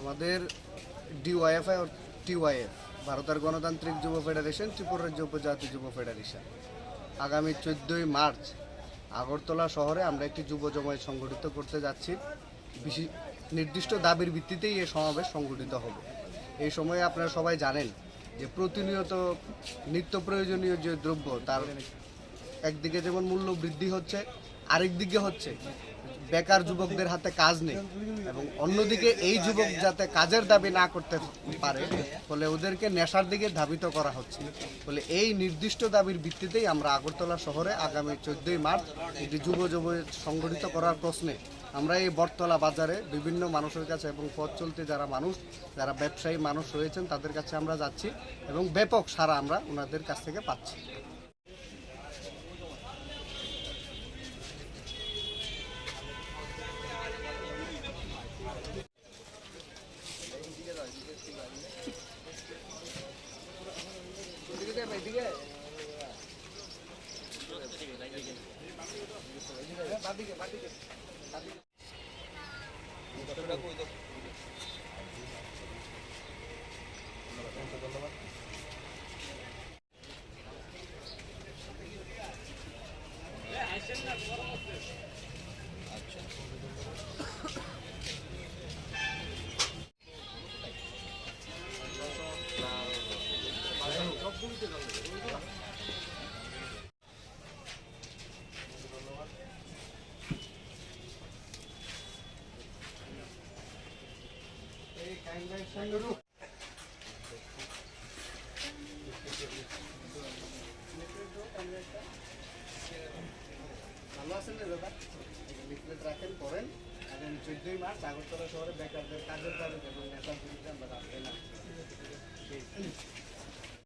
আমাদের ডিওয়াইএফআই ও টিওয়াইএফ ভারতের গণতান্ত্রিক যুব ফেডারেশন, ত্রিপুর রাজ্য উপজাতি যুব ফেডারেশন। আগামী চোদ্দই মার্চ আগরতলা শহরে আমরা একটি যুব জমায়েত সংগঠিত করতে যাচ্ছি। বিশেষ নির্দিষ্ট দাবির ভিত্তিতেই এই সমাবেশ সংগঠিত হবে। এই সময়ে আপনারা সবাই জানেন যে প্রতিনিয়ত নিত্য প্রয়োজনীয় যে দ্রব্য, তার একদিকে যেমন মূল্য বৃদ্ধি হচ্ছে, আরেক দিকে হচ্ছে। বেকার যুবকদের হাতে কাজ নেই এবং অন্যদিকে এই যুবক যাতে কাজের দাবি না করতে পারে, ফলে ওদেরকে নেশার দিকে ধাবিত করা হচ্ছে। ফলে এই নির্দিষ্ট দাবির ভিত্তিতেই আমরা আগরতলা শহরে আগামী চোদ্দই মার্চ একটি যুব যুব সংগঠিত করার প্রশ্নে আমরা এই বটতলা বাজারে বিভিন্ন মানুষের কাছে এবং পথ চলতে যারা মানুষ, যারা ব্যবসায়ী মানুষ রয়েছেন, তাদের কাছে আমরা যাচ্ছি এবং ব্যাপক সারা আমরা ওনাদের কাছ থেকে পাচ্ছি। বাদিকে বাদিকে বাদিকে ভালো আছেন না দাদা? লিফলেট রাখেন করেন আগামী চোদ্দই মার্চ আগরতলা শহরে বেকারদের কাজের দাবি এবং নেতার